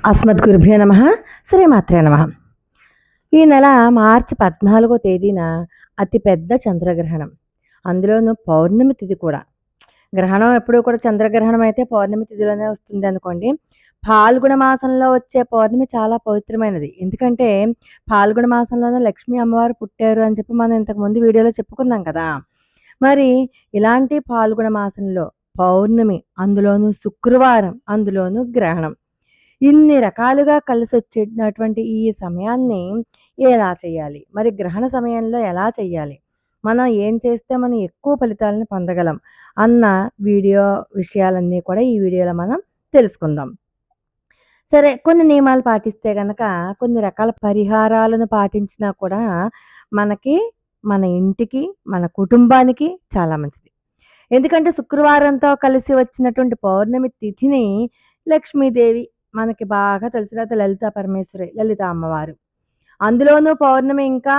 అస్మద్గురుభ్యో నమ. శ్రీమాత్రే నమ. ఈ నెల మార్చి పద్నాలుగో తేదీన అతిపెద్ద చంద్రగ్రహణం. అందులోనూ పౌర్ణమి తిథి కూడా. గ్రహణం ఎప్పుడూ కూడా చంద్రగ్రహణం అయితే పౌర్ణమి తిథిలోనే వస్తుంది అనుకోండి. పాల్గొన మాసంలో వచ్చే పౌర్ణమి చాలా పవిత్రమైనది. ఎందుకంటే పాల్గొన మాసంలోనే లక్ష్మీ అమ్మవారు పుట్టారు అని చెప్పి మనం ఇంతకు ముందు వీడియోలో చెప్పుకున్నాం కదా. మరి ఇలాంటి పాల్గొన మాసంలో పౌర్ణమి అందులోనూ శుక్రవారం అందులోనూ గ్రహణం. ఇన్ని రకాలుగా కలిసి వచ్చేటటువంటి ఈ సమయాన్ని ఎలా చేయాలి? మరి గ్రహణ సమయంలో ఎలా చేయాలి? మనం ఏం చేస్తే మనం ఎక్కువ ఫలితాలను పొందగలం అన్న వీడియో విషయాలన్నీ కూడా ఈ వీడియోలో మనం తెలుసుకుందాం. సరే కొన్ని నియమాలు పాటిస్తే కనుక కొన్ని రకాల పరిహారాలను పాటించినా కూడా మనకి మన ఇంటికి మన కుటుంబానికి చాలా మంచిది. ఎందుకంటే శుక్రవారంతో కలిసి వచ్చినటువంటి పౌర్ణమి తిథిని లక్ష్మీదేవి మనకి బాగా తెలిసిన లలిత పరమేశ్వరి లలిత అమ్మవారు. అందులోనూ పౌర్ణమి ఇంకా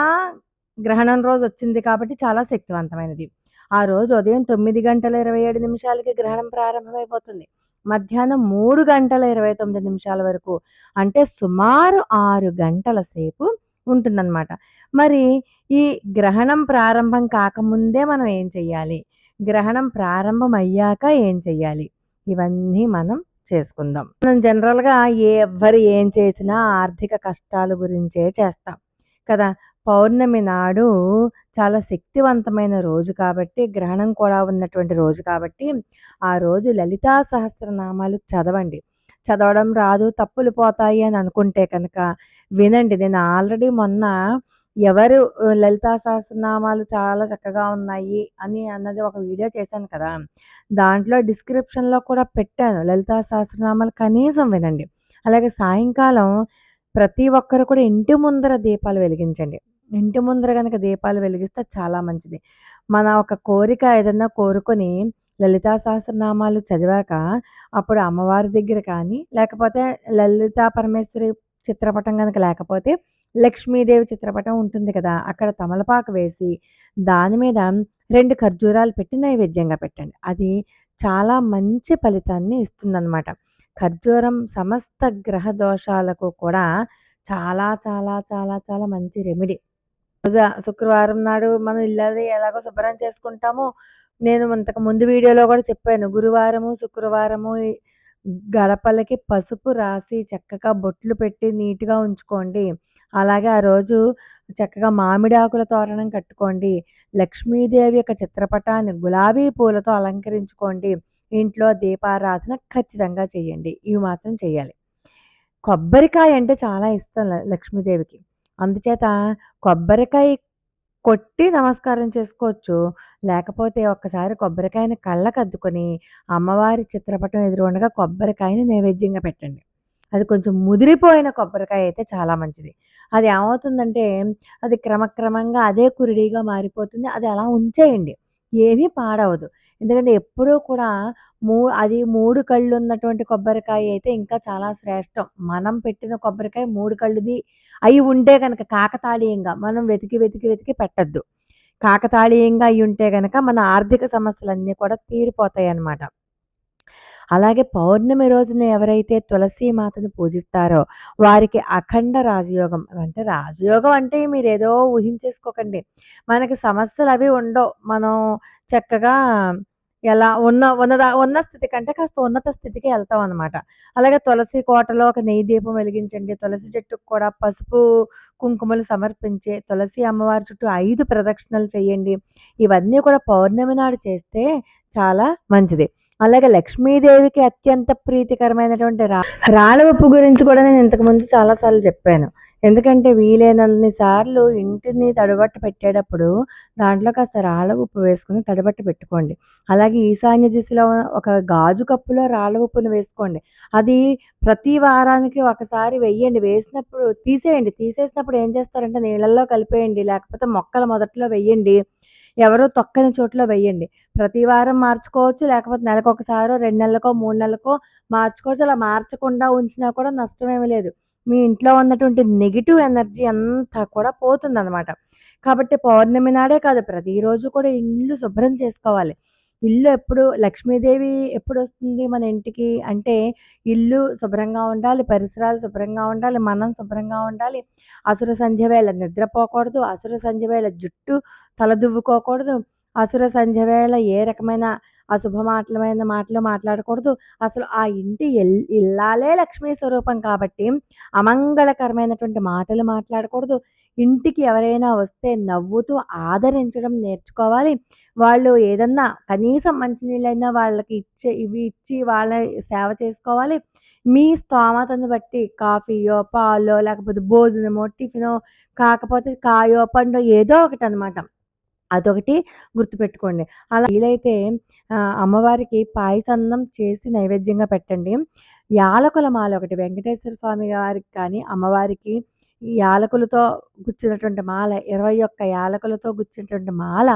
గ్రహణం రోజు వచ్చింది కాబట్టి చాలా శక్తివంతమైనది. ఆ రోజు ఉదయం తొమ్మిది గంటల ఇరవై ఏడు నిమిషాలకి గ్రహణం ప్రారంభమైపోతుంది. మధ్యాహ్నం మూడు గంటల ఇరవై తొమ్మిది నిమిషాల వరకు అంటే సుమారు ఆరు గంటల సేపు ఉంటుందన్నమాట. మరి ఈ గ్రహణం ప్రారంభం కాకముందే మనం ఏం చెయ్యాలి? గ్రహణం ప్రారంభం అయ్యాక ఏం చెయ్యాలి? ఇవన్నీ మనం చేసుకుందాం. మనం జనరల్గా ఏ ఎవ్వరు ఏం చేసినా ఆర్థిక కష్టాల గురించే చేస్తాం. కదా! పౌర్ణమి నాడు చాలా శక్తివంతమైన రోజు కాబట్టి గ్రహణం కూడా ఉన్నటువంటి రోజు కాబట్టి ఆ రోజు లలితా సహస్రనామాలు చదవండి. చదవడం రాదు తప్పులు పోతాయి అని అనుకుంటే కనుక వినండి. నేను ఆల్రెడీ మొన్న ఎవరు లలితా సహస్రనామాలు చాలా చక్కగా ఉన్నాయి అని అన్నది ఒక వీడియో చేశాను కదా. దాంట్లో డిస్క్రిప్షన్లో కూడా పెట్టాను లలితా సహస్రనామాలు కనీసం వినండి. అలాగే సాయంకాలం ప్రతి ఒక్కరు కూడా ఇంటి ముందర దీపాలు వెలిగించండి. ఇంటి ముందర కనుక దీపాలు వెలిగిస్తే చాలా మంచిది. మన ఒక కోరిక ఏదన్నా కోరుకొని లలితా సహస్రనామాలు చదివాక అప్పుడు అమ్మవారి దగ్గర కానీ లేకపోతే లలితా పరమేశ్వరి చిత్రపటం కనుక లేకపోతే లక్ష్మీదేవి చిత్రపటం ఉంటుంది కదా అక్కడ తమలపాకు వేసి దాని మీద రెండు ఖర్జూరాలు పెట్టి నైవేద్యంగా పెట్టండి. అది చాలా మంచి ఫలితాన్ని ఇస్తుందన్నమాట. ఖర్జూరం సమస్త గ్రహ దోషాలకు కూడా చాలా చాలా చాలా చాలా మంచి రెమెడీ రోజు శుక్రవారం నాడు మనం ఇల్లది ఎలాగో శుభ్రం చేసుకుంటామో నేను ఇంతకు ముందు వీడియోలో కూడా చెప్పాను. గురువారము శుక్రవారము గడపలకి పసుపు రాసి చక్కగా బొట్లు పెట్టి నీట్గా ఉంచుకోండి. అలాగే ఆ రోజు చక్కగా మామిడి ఆకుల తోరణం కట్టుకోండి. లక్ష్మీదేవి యొక్క చిత్రపటాన్ని గులాబీ పూలతో అలంకరించుకోండి. ఇంట్లో దీపారాధన ఖచ్చితంగా చేయండి. ఇవి మాత్రం చేయాలి. కొబ్బరికాయ అంటే చాలా ఇష్టం లక్ష్మీదేవికి. అందుచేత కొబ్బరికాయ కొట్టి నమస్కారం చేసుకోవచ్చు. లేకపోతే ఒక్కసారి కొబ్బరికాయని కళ్ళకు అద్దుకొని అమ్మవారి చిత్రపటం ఎదురుండగా కొబ్బరికాయని నైవేద్యంగా పెట్టండి. అది కొంచెం ముదిరిపోయిన కొబ్బరికాయ అయితే చాలా మంచిది. అది ఏమవుతుందంటే అది క్రమక్రమంగా అదే కురిడిగా మారిపోతుంది. అది అలా ఉంచేయండి. ఏమీ పాడవదు. ఎందుకంటే ఎప్పుడూ కూడా మూ అది మూడు కళ్ళు ఉన్నటువంటి కొబ్బరికాయ అయితే ఇంకా చాలా శ్రేష్టం. మనం పెట్టిన కొబ్బరికాయ మూడు కళ్ళుది అయి ఉంటే కనుక కాకతాళీయంగా మనం వెతికి వెతికి వెతికి పెట్టద్దు. కాకతాళీయంగా అయి ఉంటే కనుక మన ఆర్థిక సమస్యలన్నీ కూడా తీరిపోతాయి అన్నమాట అలాగే పౌర్ణమి రోజున ఎవరైతే తులసి మాతను పూజిస్తారో వారికి అఖండ రాజయోగం అంటే రాజయోగం అంటే మీరు ఏదో ఊహించేసుకోకండి. మనకి సమస్యలు అవి ఉండవు. మనం చక్కగా ఎలా ఉన్న ఉన్నదా ఉన్న స్థితి కంటే కాస్త ఉన్నత స్థితికి వెళ్తాం అనమాట అలాగే తులసి కోటలో ఒక నెయ్యి దీపం వెలిగించండి. తులసి చెట్టుకు కూడా పసుపు కుంకుమలు సమర్పించే తులసి అమ్మవారి చుట్టూ ఐదు ప్రదక్షిణలు చేయండి. ఇవన్నీ కూడా పౌర్ణమి నాడు చేస్తే చాలా మంచిది. అలాగే లక్ష్మీదేవికి అత్యంత ప్రీతికరమైనటువంటి రా రాళ్ళ ఉప్పు గురించి కూడా నేను ఇంతకుముందు చాలాసార్లు చెప్పాను. ఎందుకంటే వీలైనన్ని సార్లు ఇంటిని తడబట్ట పెట్టేటప్పుడు దాంట్లో కాస్త రాళ్ళ ఉప్పు వేసుకుని తడబట్ట పెట్టుకోండి. అలాగే ఈశాన్య దిశలో ఒక గాజు కప్పులో రాళ్ళ ఉప్పును వేసుకోండి. అది ప్రతి వారానికి ఒకసారి వెయ్యండి వేసినప్పుడు తీసేయండి. తీసేసినప్పుడు ఏం చేస్తారంటే నీళ్ళల్లో కలిపేయండి. లేకపోతే మొక్కల మొదట్లో వెయ్యండి ఎవరో తొక్కని చోట్లో వెయ్యండి. ప్రతి వారం మార్చుకోవచ్చు లేకపోతే నెలకు ఒకసారో రెండు నెలలకో మూడు నెలలకో మార్చుకోవచ్చు. అలా మార్చకుండా ఉంచినా కూడా నష్టమేమీ లేదు. మీ ఇంట్లో ఉన్నటువంటి నెగిటివ్ ఎనర్జీ అంతా కూడా పోతుందన్నమాట. కాబట్టి పౌర్ణమి నాడే కాదు ప్రతిరోజు కూడా ఇల్లు శుభ్రం చేసుకోవాలి. ఇల్లు ఎప్పుడు లక్ష్మీదేవి ఎప్పుడు వస్తుంది మన ఇంటికి అంటే ఇల్లు శుభ్రంగా ఉండాలి, పరిసరాలు శుభ్రంగా ఉండాలి, మనం శుభ్రంగా ఉండాలి. అసుర సంధ్య వేళ నిద్రపోకూడదు. అసుర సంధ్య వేళ జుట్టు తలదువ్వుకోకూడదు. అసుర సంధ్య వేళ ఏ రకమైన అశుభ మాటలమైన మాటలు మాట్లాడకూడదు. అసలు ఆ ఇంటి ఇల్లాలే లక్ష్మీ స్వరూపం కాబట్టి అమంగళకరమైనటువంటి మాటలు మాట్లాడకూడదు. ఇంటికి ఎవరైనా వస్తే నవ్వుతూ ఆదరించడం నేర్చుకోవాలి. వాళ్ళు ఏదన్నా కనీసం మంచినీళ్ళైనా వాళ్ళకి ఇచ్చే ఇవి ఇచ్చి వాళ్ళ సేవ చేసుకోవాలి. మీ స్తోమతను బట్టి కాఫీయో, పాలో లేకపోతే భోజనమో, టిఫినో కాకపోతే కాయో, పండో ఏదో ఒకటి అనమాట అదొకటి గుర్తుపెట్టుకోండి. అలా వీలైతే అమ్మవారికి పాయసన్నం చేసి నైవేద్యంగా పెట్టండి. యాలకుల మాల ఒకటి వెంకటేశ్వర స్వామి వారికి కానీ, అమ్మవారికి యాలకులతో గుచ్చినటువంటి మాల 21 యాలకులతో గుచ్చినటువంటి మాల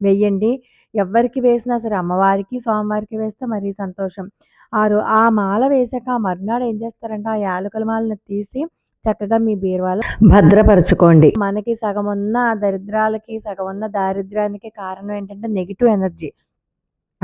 వెయ్యండి. ఎవ్వరికి వేసినా సరే అమ్మవారికి, స్వామివారికి వేస్తే మరీ సంతోషం. ఆరు ఆ మాల వేసాక మర్నాడు ఏం చేస్తారంటే ఆ యాలకుల మాలను తీసి చక్కగా మీ బీరువాలో భద్రపరుచుకోండి. మనకి సగం ఉన్న దరిద్రాలకి, సగం ఉన్న దారిద్ర్యానికి కారణం ఏంటంటే నెగిటివ్ ఎనర్జీ.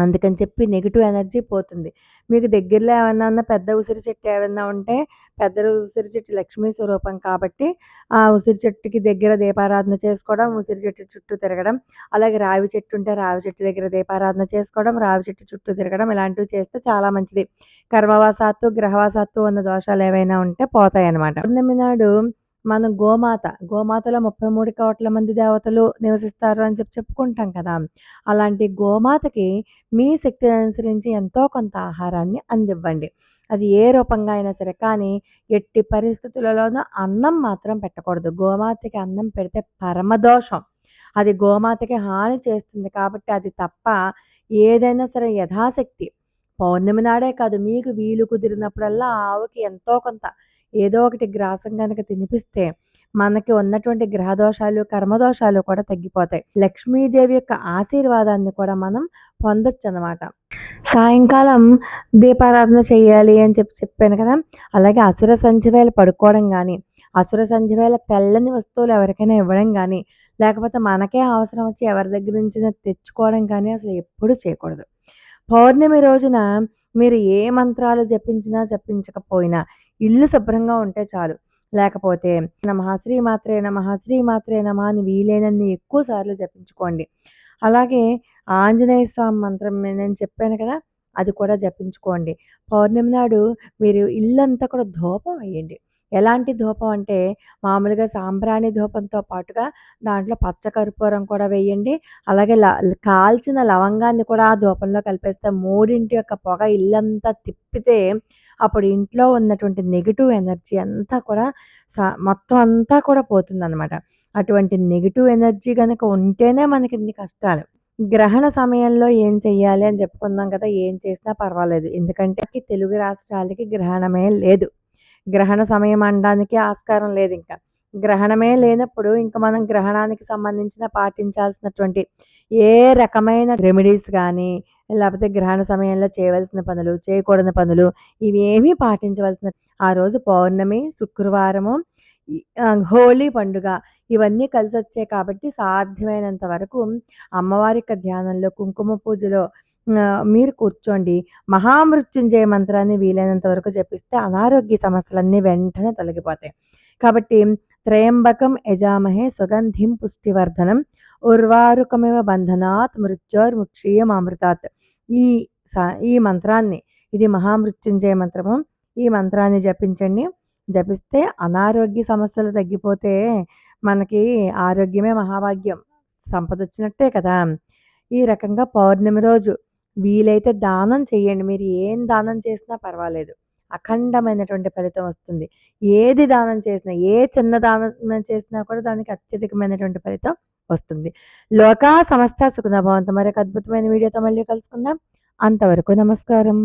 అందుకని చెప్పి నెగిటివ్ ఎనర్జీ పోతుంది. మీకు దగ్గరలో ఏమన్నా ఉన్న పెద్ద ఉసిరి చెట్టు ఏమన్నా ఉంటే పెద్ద ఉసిరి చెట్టు లక్ష్మీ స్వరూపం కాబట్టి ఆ ఉసిరి చెట్టుకి దగ్గర దీపారాధన చేసుకోవడం, ఉసిరి చెట్టు చుట్టూ తిరగడం, అలాగే రావి చెట్టు ఉంటే రావి చెట్టు దగ్గర దీపారాధన చేసుకోవడం, రావి చెట్టు చుట్టూ తిరగడం ఇలాంటివి చేస్తే చాలా మంచిది. కర్మవాసాత్తు గ్రహవాసాత్తు ఉన్న దోషాలు ఏవైనా ఉంటే పోతాయన్నమాట. పౌర్ణమి నాడు మన గోమాత, గోమాతలో ముప్పై మూడు కోట్ల మంది దేవతలు నివసిస్తారు అని చెప్పి చెప్పుకుంటాం కదా! అలాంటి గోమాతకి మీ శక్తిని అనుసరించి ఎంతో కొంత ఆహారాన్ని అందివ్వండి. అది ఏ రూపంగా అయినా సరే. కానీ ఎట్టి పరిస్థితులలోనూ అన్నం మాత్రం పెట్టకూడదు. గోమాతకి అన్నం పెడితే పరమదోషం. అది గోమాతకి హాని చేస్తుంది కాబట్టి అది తప్ప ఏదైనా సరే యథాశక్తి పౌర్ణమి నాడే కాదు మీకు వీలు కుదిరినప్పుడల్లా ఆవుకి ఎంతో కొంత ఏదో ఒకటి గ్రాసం కనుక తినిపిస్తే మనకి ఉన్నటువంటి గ్రహదోషాలు, కర్మదోషాలు కూడా తగ్గిపోతాయి. లక్ష్మీదేవి యొక్క ఆశీర్వాదాన్ని కూడా మనం పొందొచ్చనమాట. సాయంకాలం దీపారాధన చేయాలి అని చెప్పి చెప్పాను కదా! అలాగే అసుర సంధ్య పడుకోవడం కానీ అసుర సంధ్య తెల్లని వస్తువులు ఎవరికైనా ఇవ్వడం కానీ లేకపోతే మనకే అవసరం వచ్చి ఎవరి దగ్గర నుంచి తెచ్చుకోవడం కానీ అసలు ఎప్పుడూ చేయకూడదు. పౌర్ణమి రోజున మీరు ఏ మంత్రాలు జపించినా, జపించకపోయినా ఇల్లు శుభ్రంగా ఉంటే చాలు. లేకపోతే నమ శ్రీ మాత్రే నమ శ్రీ మాత్రే నమ అని వీలైనన్ని ఎక్కువ సార్లు జపించుకోండి. అలాగే ఆంజనేయ స్వామి మంత్రం నేను చెప్పాను కదా! అది కూడా జపించుకోండి. పౌర్ణమి నాడు మీరు ఇల్లంతా కూడా ధూపం వేయండి. ఎలాంటి ధూపం అంటే మామూలుగా సాంబ్రాణి ధూపంతో పాటుగా దాంట్లో పచ్చ కర్పూరం కూడా వేయండి. అలాగే ల కాల్చిన లవంగాన్ని కూడా ఆ ధూపంలో కలిపేస్తే మూడింటి యొక్క పొగ ఇల్లంతా తిప్పితే అప్పుడు ఇంట్లో ఉన్నటువంటి నెగిటివ్ ఎనర్జీ అంతా కూడా సా మొత్తం అంతా కూడా పోతుందనమాట. అటువంటి నెగిటివ్ ఎనర్జీ కనుక ఉంటేనే మనకి ఇన్ని కష్టాలు. గ్రహణ సమయంలో ఏం చెయ్యాలి అని చెప్పుకుందాం కదా! ఏం చేసినా పర్వాలేదు. ఎందుకంటే తెలుగు రాష్ట్రాలకి గ్రహణమే లేదు. గ్రహణ సమయం అనడానికి ఆస్కారం లేదు ఇంకా గ్రహణమే లేనప్పుడు ఇంకా మనం గ్రహణానికి సంబంధించిన పాటించాల్సినటువంటి ఏ రకమైన రెమెడీస్ కానీ లేకపోతే గ్రహణ సమయంలో చేయవలసిన పనులు, చేయకూడని పనులు ఇవేమీ పాటించవలసిన ఆ రోజు పౌర్ణమి, శుక్రవారము, హోలీ పండుగ ఇవన్నీ కలిసొచ్చాయి కాబట్టి సాధ్యమైనంత వరకు అమ్మవారి యొక్క ధ్యానంలో, కుంకుమ పూజలో మీరు కూర్చోండి. మహామృత్యుంజయ మంత్రాన్ని వీలైనంత వరకు జపిస్తే అనారోగ్య సమస్యలన్నీ వెంటనే తొలగిపోతాయి. కాబట్టి త్రయంబకం యజామహే సుగంధిం పుష్టివర్ధనం ఉర్వారుకమివ బంధనాత్ మృత్యోర్ముక్షీయమామృతాత్. ఈ ఈ మంత్రాన్ని ఇది మహామృత్యుంజయ మంత్రము. ఈ మంత్రాన్ని జపించండి. జపిస్తే అనారోగ్య సమస్యలు తగ్గిపోతే మనకి ఆరోగ్యమే మహాభాగ్యం. సంపద వచ్చినట్టే కదా! ఈ రకంగా పౌర్ణమి రోజు వీలైతే దానం చేయండి. మీరు ఏం దానం చేసినా పర్వాలేదు. అఖండమైనటువంటి ఫలితం వస్తుంది. ఏది దానం చేసినా, ఏ చిన్న దానం చేసినా కూడా దానికి అత్యధికమైనటువంటి ఫలితం వస్తుంది. లోకా సమస్త సుఖనభవంతం మరొక అద్భుతమైన వీడియోతో మళ్ళీ కలుసుకుందాం. అంతవరకు నమస్కారం.